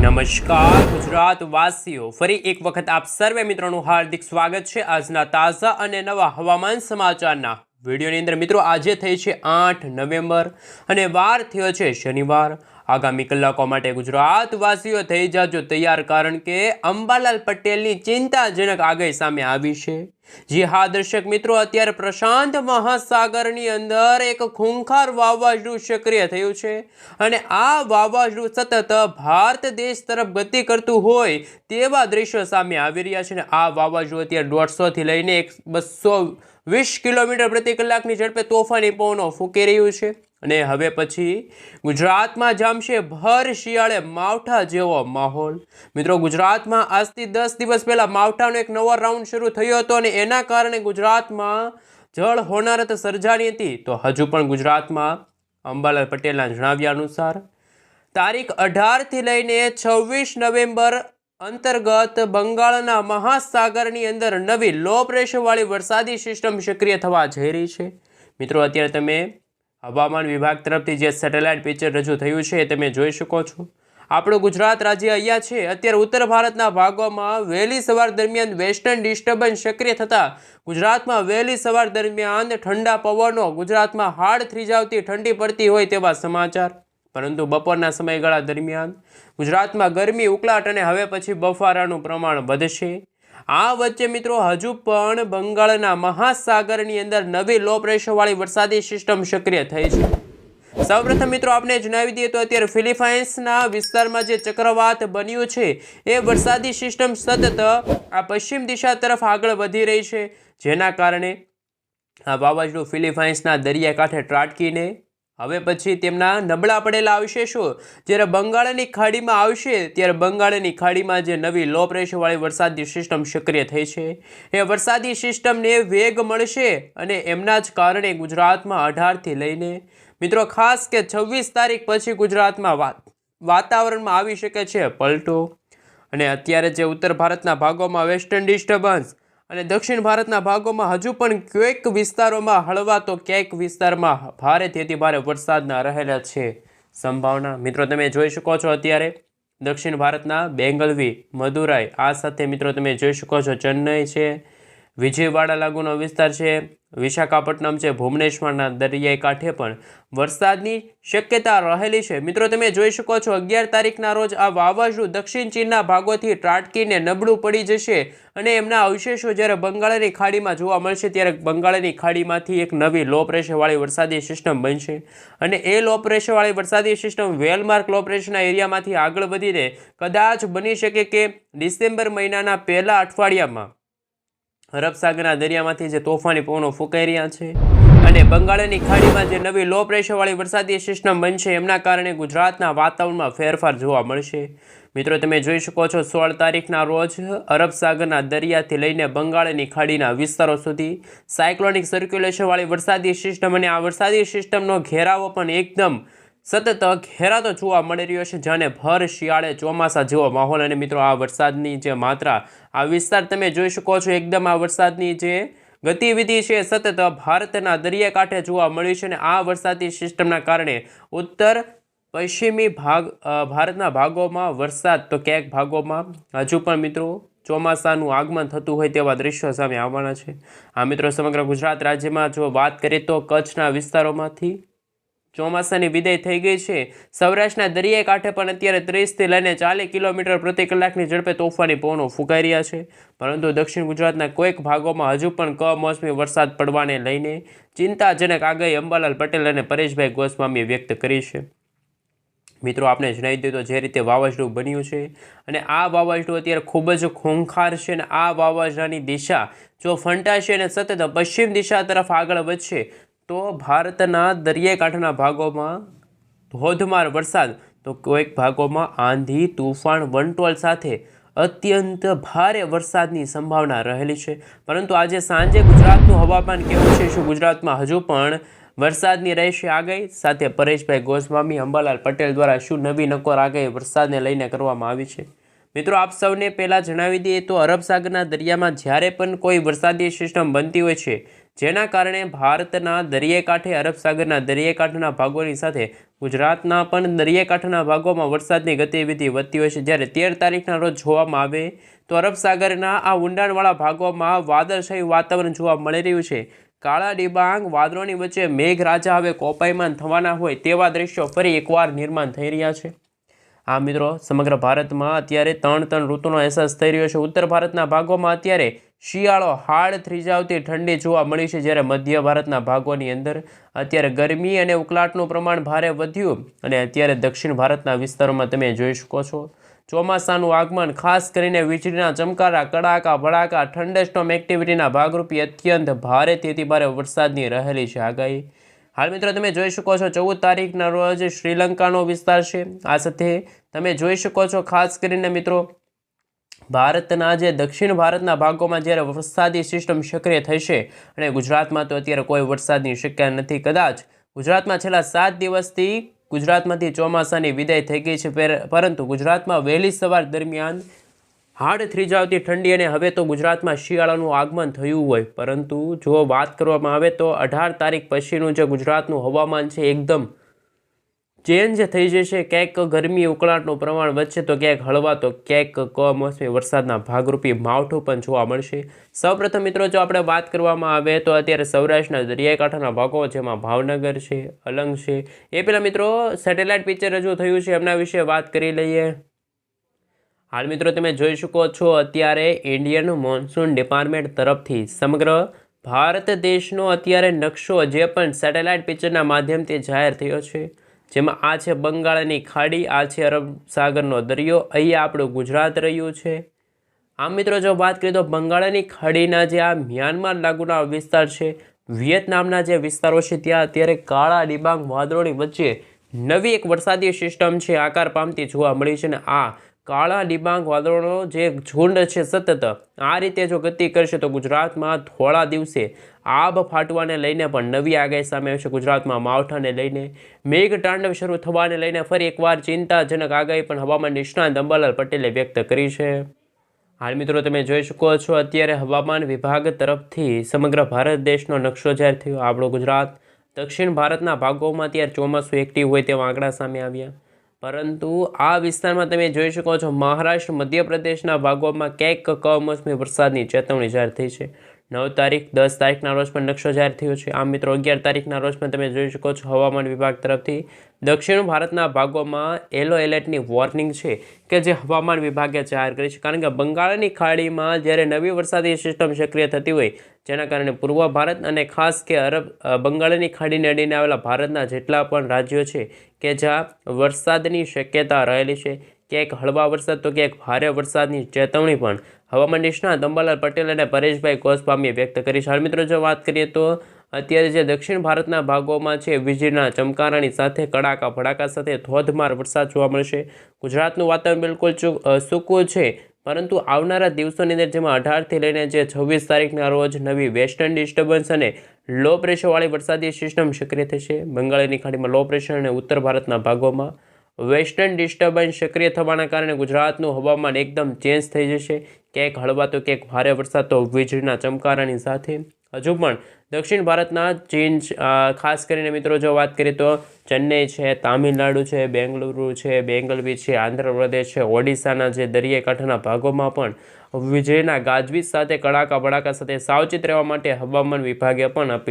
નમસ્કાર ગુજરાત વાસીઓ ફરી એક વખત આપ સર્વે મિત્રોનું હાર્દિક સ્વાગત છે. આજના તાજા અને નવા હવામાન સમાચારના વિડીયોની અંદર મિત્રો આજે થઈ છે આઠ નવેમ્બર અને વાર થયો છે શનિવાર. આગામી કલાકો માટે ગુજરાતવાસીઓ થઈ જાજો તૈયાર, કારણ કે અંબાલાલ પટેલની ચિંતાજનક આગાહી સામે આવી છે. જી હા, દર્શક મિત્રો, અત્યારે પ્રશાંત મહાસાગરની અંદર એક ખૂંખાર વાવાઝોડું સક્રિય થયું છે અને આ વાવાઝોડું સતત ભારત દેશ તરફ ગતિ કરતું હોય તેવા દ્રશ્યો સામે આવી રહ્યા છે અને આ વાવાઝોડું અત્યારે દોઢસોથી લઈને એક બસો વીસ કિલોમીટર પ્રતિ કલાકની ઝડપે તોફાની પવનો ફૂંકી રહ્યું છે. અને હવે પછી ગુજરાતમાં જામશે ભર શિયાળે માવઠા જેવો માહોલ. મિત્રો, ગુજરાતમાં આજથી દસ દિવસ પહેલાં માવઠાનો એક નવો રાઉન્ડ શરૂ થયો હતો અને એના કારણે ગુજરાતમાં જળ હોનારત સર્જાણી હતી. તો હજુ પણ ગુજરાતમાં અંબાલાલ પટેલના જણાવ્યા અનુસાર તારીખ અઢારથી લઈને છવ્વીસ નવેમ્બર અંતર્ગત બંગાળના મહાસાગરની અંદર નવી લો પ્રેશરવાળી વરસાદી સિસ્ટમ સક્રિય થવા જઈ રહી છે. મિત્રો, અત્યારે તમે હવામાન વિભાગ તરફથી જે સેટેલાઇટ પિક્ચર રજૂ થયું છે એ તમે જોઈ શકો છો. આપણું ગુજરાત રાજ્ય અહીંયા છે. અત્યારે ઉત્તર ભારતના ભાગોમાં વહેલી સવાર દરમિયાન વેસ્ટર્ન ડિસ્ટર્બન્સ સક્રિય થતાં ગુજરાતમાં વહેલી સવાર દરમિયાન ઠંડા પવનો, ગુજરાતમાં હાડ થ્રીજાવતી ઠંડી પડતી હોય તેવા સમાચાર. પરંતુ બપોરના સમયગાળા દરમિયાન ગુજરાતમાં ગરમી, ઉકળાટ અને હવે પછી બફારાનું પ્રમાણ વધશે. આ વચ્ચે મિત્રો હજુ પણ બંગાળના મહાસાગરની અંદર નવી લો પ્રેશરવાળી વરસાદી સિસ્ટમ સક્રિય થઈ છે. સૌપ્રથમ મિત્રો આપણે જણાવી દઈએ તો અત્યારે ફિલિપાઇન્સના વિસ્તારમાં જે ચક્રવાત બન્યું છે, એ વરસાદી સિસ્ટમ સતત આ પશ્ચિમ દિશા તરફ આગળ વધી રહી છે. જેના કારણે આ વાવાઝોડું ફિલિપાઇન્સના દરિયાકાંઠે ત્રાટકીને હવે પછી તેમના નબળા પડેલા અવશેષો જ્યારે બંગાળની ખાડીમાં આવશે, ત્યારે બંગાળની ખાડીમાં જે નવી લો પ્રેશરવાળી વરસાદી સિસ્ટમ સક્રિય થઈ છે. એ વરસાદી સિસ્ટમને વેગ મળશે અને એમના જ કારણે ગુજરાતમાં અઢારથી લઈને, મિત્રો, ખાસ કે છવ્વીસ તારીખ પછી ગુજરાતમાં વાત, વાતાવરણમાં આવી શકે છે પલટો. અને અત્યારે જે ઉત્તર ભારતના ભાગોમાં વેસ્ટર્ન ડિસ્ટર્બન્સ અને દક્ષિણ ભારતના ભાગોમાં હજુ પણ ક્યાંક વિસ્તારોમાં હળવા તો ક્યાંક વિસ્તારમાં ભારેથી અતિ ભારે વરસાદના રહેલા છે સંભાવના. મિત્રો, તમે જોઈ શકો છો અત્યારે દક્ષિણ ભારતના બેંગલવી, મદુરાઈ, આ સાથે મિત્રો, તમે જોઈ શકો છો ચેન્નઈ છે વિજયવાડા લાગુનો વિસ્તાર છે. વિશાખાપટ્ટનમ છે. ભુવનેશ્વરના દરિયાઈ કાંઠે પણ વરસાદની શક્યતા રહેલી છે. મિત્રો, તમે જોઈ શકો છો, અગિયાર તારીખના રોજ આ વાવાઝોડું દક્ષિણ ચીનના ભાગોથી ત્રાટકીને નબળું પડી જશે અને એમના અવશેષો જ્યારે બંગાળની ખાડીમાં જોવા મળશે, ત્યારે બંગાળની ખાડીમાંથી એક નવી લો પ્રેશરવાળી વરસાદી સિસ્ટમ બનશે. અને એ લો પ્રેશરવાળી વરસાદી સિસ્ટમ વેલમાર્ક લો પ્રેશરના એરિયામાંથી આગળ વધીને કદાચ બની શકે કે ડિસેમ્બર મહિનાના પહેલા અઠવાડિયામાં. અરબ સાગરના દરિયામાંથી જે તોફાની પવનો ફૂંકાઈ રહ્યા છે અને બંગાળની ખાડીમાં જે નવી લો પ્રેશરવાળી વરસાદી સિસ્ટમ બનશે, એમના કારણે ગુજરાતના વાતાવરણમાં ફેરફાર જોવા મળશે. મિત્રો, તમે જોઈ શકો છો સોળ તારીખના રોજ અરબ સાગરના દરિયાથી લઈને બંગાળની ખાડીના વિસ્તારો સુધી સાયક્લોનિક સર્ક્યુલેશનવાળી વરસાદી સિસ્ટમ અને આ વરસાદી સિસ્ટમનો ઘેરાવો પણ એકદમ સતત ઘેરાતો જોવા મળી રહ્યો છે, જાણે ભર શિયાળે ચોમાસા જેવો માહોલ અને મિત્રો આ વરસાદની જે માત્રા, આ વિસ્તાર તમે જોઈ શકો છો, એકદમ આ વરસાદની જે ગતિવિધિ છે, સતત ભારતના દરિયાકાંઠે જોવા મળી છે અને આ વરસાદી સિસ્ટમના કારણે ઉત્તર પશ્ચિમી ભાગ ભારતના ભાગોમાં વરસાદ તો ક્યાંક ભાગોમાં. હજુ પણ મિત્રો ચોમાસાનું આગમન થતું હોય તેવા દ્રશ્યો સામે આવવાના છે. આ મિત્રો, સમગ્ર ગુજરાત રાજ્યમાં જો વાત કરીએ તો કચ્છના વિસ્તારોમાંથી ચોમાસાની વિદાય થઈ ગઈ છે. સૌરાષ્ટ્રના દરિયાઈ કાંઠે પણ અત્યારે ત્રીસથી લઈને ચાલીસ કિલોમીટર પ્રતિ કલાકની ઝડપે તોફાની પવનો ફૂંકાઈ રહ્યા છે. પરંતુ દક્ષિણ ગુજરાતના કોઈક ભાગોમાં હજુ પણ કમોસમી વરસાદ પડવાને લઈને ચિંતાજનક આગાહી અંબાલાલ પટેલ અને પરેશભાઈ ગોસ્વામીએ વ્યક્ત કરી છે. મિત્રો આપણે જણાવી દીધું જે રીતે વાવાઝોડું બન્યું છે અને આ વાવાઝોડું અત્યારે ખૂબ જ ખૂંખાર છે અને આ વાવાઝોડાની દિશા જો ફંટાશે અને સતત પશ્ચિમ દિશા તરફ આગળ વધશે તો ભારતના દરિયાકાંઠાના ભાગોમાં ધોધમાર વરસાદ, તો કોઈક ભાગોમાં આંધી, તુફાન, વંટોળ સાથે અત્યંત ભારે વરસાદની સંભાવના રહેલી છે. પરંતુ આજે સાંજે ગુજરાતનું હવામાન કેવું છે શું ગુજરાતમાં હજુ પણ વરસાદની રહેશે આગાહી? સાથે પરેશભાઈ ગોસ્વામી, અંબાલાલ પટેલ દ્વારા શું નવી નકોર આગાહી વરસાદને લઈને કરવામાં આવી છે? મિત્રો, આપ સૌને પહેલાં જણાવી દઈએ તો અરબ સાગરના દરિયામાં જ્યારે પણ કોઈ વરસાદી સિસ્ટમ બનતી હોય છે જેના કારણે ભારતના દરિયાકાંઠે, અરબ સાગરના દરિયાકાંઠાના ભાગોની સાથે ગુજરાતના પણ દરિયાકાંઠાના ભાગોમાં વરસાદની ગતિવિધિ વધતી હોય છે. જ્યારે તેર તારીખના રોજ જોવામાં આવે તો અરબ સાગરના આ ઊંડાણવાળા ભાગોમાં વાદળછાયું વાતાવરણ જોવા મળી રહ્યું છે. કાળા ડિબાંગ વાદળોની વચ્ચે મેઘરાજા હવે કોપાયમાન થવાના હોય તેવા દ્રશ્યો ફરી એકવાર નિર્માણ થઈ રહ્યા છે. આ મિત્રો, સમગ્ર ભારતમાં અત્યારે ત્રણ ત્રણ ઋતુનો અહેસાસ થઈ રહ્યો છે. ઉત્તર ભારતના ભાગોમાં અત્યારે શિયાળો હાડ થ્રીજાવતી ઠંડી જોવા મળી છે, જ્યારે મધ્ય ભારતના ભાગોની અંદર અત્યારે ગરમી અને ઉકળાટનું પ્રમાણ ભારે વધ્યું અને અત્યારે દક્ષિણ ભારતના વિસ્તારોમાં તમે જોઈ શકો છો. ચોમાસાનું આગમન ખાસ કરીને વીજળીના ચમકારા, કડાકા, ભડાકા થંડરસ્ટોમ એક્ટિવિટીના ભાગરૂપે અત્યંત ભારેથી અતિ ભારે વરસાદની રહેલી છે આગાહી. હાલ મિત્રો તમે જોઈ શકો છો ચૌદ તારીખના રોજ શ્રીલંકાનો વિસ્તાર છે. આ સાથે તમે જોઈ શકો છો ખાસ કરીને મિત્રો ભારતના જે દક્ષિણ ભારતના ભાગોમાં જ્યારે વરસાદી સિસ્ટમ સક્રિય થશે અને ગુજરાતમાં તો અત્યારે કોઈ વરસાદની શક્યતા નથી, કદાચ ગુજરાતમાં છેલ્લા સાત દિવસથી ગુજરાતમાંથી ચોમાસાની વિદાય થઈ ગઈ છે. પરંતુ ગુજરાતમાં વહેલી સવાર દરમિયાન હાડ થ્રીજાવતી ઠંડી અને હવે તો ગુજરાતમાં શિયાળાનું આગમન થયું હોય. પરંતુ જો વાત કરવામાં આવે તો અઢાર તારીખ પછીનું જે ગુજરાતનું હવામાન છે એકદમ ચેન્જ થઈ જશે. ક્યાંક ગરમી ઉકળાટનું પ્રમાણ વધશે તો ક્યાંક હળવા તો ક્યાંક કમોસમી વરસાદના ભાગરૂપી માવઠું પણ જોવા મળશે. સૌપ્રથમ મિત્રો, જો આપણે વાત કરવામાં આવે તો અત્યારે સૌરાષ્ટ્રના દરિયાકાંઠાના ભાગો જેમાં ભાવનગર છે, અલંગ છે. એ પહેલાં મિત્રો, સેટેલાઇટ પિક્ચર રજૂ થયું છે. એમના વિશે વાત કરી લઈએ. હાલ મિત્રો તમે જોઈ શકો છો અત્યારે ઇન્ડિયન મોન્સૂન ડિપાર્ટમેન્ટ તરફથી સમગ્ર ભારત દેશનો અત્યારે નકશો જે પણ સેટેલાઇટ પિક્ચરના માધ્યમથી જાહેર થયો છે, જેમાં આ છે બંગાળની ખાડી, આ છે અરબ સાગરનો દરિયો અહીંયા આપણું ગુજરાત રહ્યું છે. આમ મિત્રો જો વાત કરીએ તો બંગાળની ખાડીના જે આ મ્યાનમાર લાગુના વિસ્તાર છે, વિયેતનામના જે વિસ્તારો છે, ત્યાં અત્યારે કાળા ડિબાંગ વાદળોની વચ્ચે નવી એક વરસાદી સિસ્ટમ છે, આકાર પામતી જોવા મળી છે અને આ કાળા ડિબાંગ વાદળોનો જે ઝુંડ છે સતત, આ રીતે જો ગતિ કરશે તો ગુજરાતમાં થોડા દિવસે આભ ફાટવાને લઈને પણ નવી આગાહી સામે આવશે ગુજરાતમાં માવઠાને લઈને મેઘતાંડવ શરૂ થવાને લઈને ફરી એકવાર ચિંતાજનક આગાહી પણ હવામાન નિષ્ણાંત અંબાલાલ પટેલે વ્યક્ત કરી છે. હાલ મિત્રો તમે જોઈ શકો છો, અત્યારે હવામાન વિભાગ તરફથી સમગ્ર ભારત દેશનો નકશો જાહેર થયો. આપણો ગુજરાત દક્ષિણ ભારતના ભાગોમાં અત્યારે ચોમાસું એક્ટિવ હોય તેવા આંકડા સામે આવ્યા. પરંતુ આ વિસ્તારમાં તમે જોઈ શકો છો, મહારાષ્ટ્ર, મધ્યપ્રદેશના ભાગોમાં ક્યાંક કમોસમી વરસાદની ચેતવણી જાહેર થઈ છે. નવ તારીખ, દસ તારીખના રોજ પણ નકશો જાહેર થયો છે. આમ મિત્રો, અગિયાર તારીખના રોજ પણ તમે જોઈ શકો છો હવામાન વિભાગ તરફથી દક્ષિણ ભારતના ભાગોમાં યલો એલર્ટની વોર્નિંગ છે કે જે હવામાન વિભાગે જાહેર કરી છે. કારણ કે બંગાળની ખાડીમાં જ્યારે નવી વરસાદી સિસ્ટમ સક્રિય થતી હોય, જેના કારણે પૂર્વ ભારત અને ખાસ કે અરબ બંગાળની ખાડીને અડીને આવેલા ભારતના જેટલા પણ રાજ્યો છે કે જ્યાં વરસાદની શક્યતા રહેલી છે, ક્યાંક હળવા વરસાદ તો ક્યાંક ભારે વરસાદની ચેતવણી પણ હવામાન નિષ્ણાત અંબાલાલ પટેલ અને પરેશભાઈ ગોસ્વામીએ વ્યક્ત કરી છે. મિત્રો, જો વાત કરીએ તો અત્યારે જે દક્ષિણ ભારતના ભાગોમાં છે, વીજળીના ચમકારાની સાથે કડાકા ભડાકા સાથે ધોધમાર વરસાદ જોવા મળશે. ગુજરાતનું વાતાવરણ બિલકુલ સૂકું છે, પરંતુ આવનારા દિવસોની અંદર જેમાં અઢારથી લઈને જે છવ્વીસ તારીખના રોજ નવી વેસ્ટર્ન ડિસ્ટર્બન્સ અને લો પ્રેશરવાળી વરસાદી સિસ્ટમ સક્રિય થશે. બંગાળની ખાડીમાં લો પ્રેશર અને ઉત્તર ભારતના ભાગોમાં વેસ્ટર્ન ડિસ્ટર્બન્સ સક્રિય થવાના કારણે ગુજરાતનું હવામાન એકદમ ચેન્જ થઈ જશે. ક્યાંક હળવા તો ક્યાંક ભારે વરસાદ, તો વીજળીના ચમકારાની સાથે. હજુ પણ દક્ષિણ ભારતના ચેન્જ ખાસ કરીને મિત્રો જો વાત કરીએ તો ચેન્નઈ છે, તામિલનાડુ છે, બેંગલુરુ છે, બેંગલવી છે, આંધ્રપ્રદેશ છે, ઓડિશાના જે દરિયાકાંઠાના ભાગોમાં પણ વીજળીના ગાજવીજ સાથે, કડાકા ભડાકા સાથે સાવચેત રહેવા માટે હવામાન વિભાગે પણ અપીલ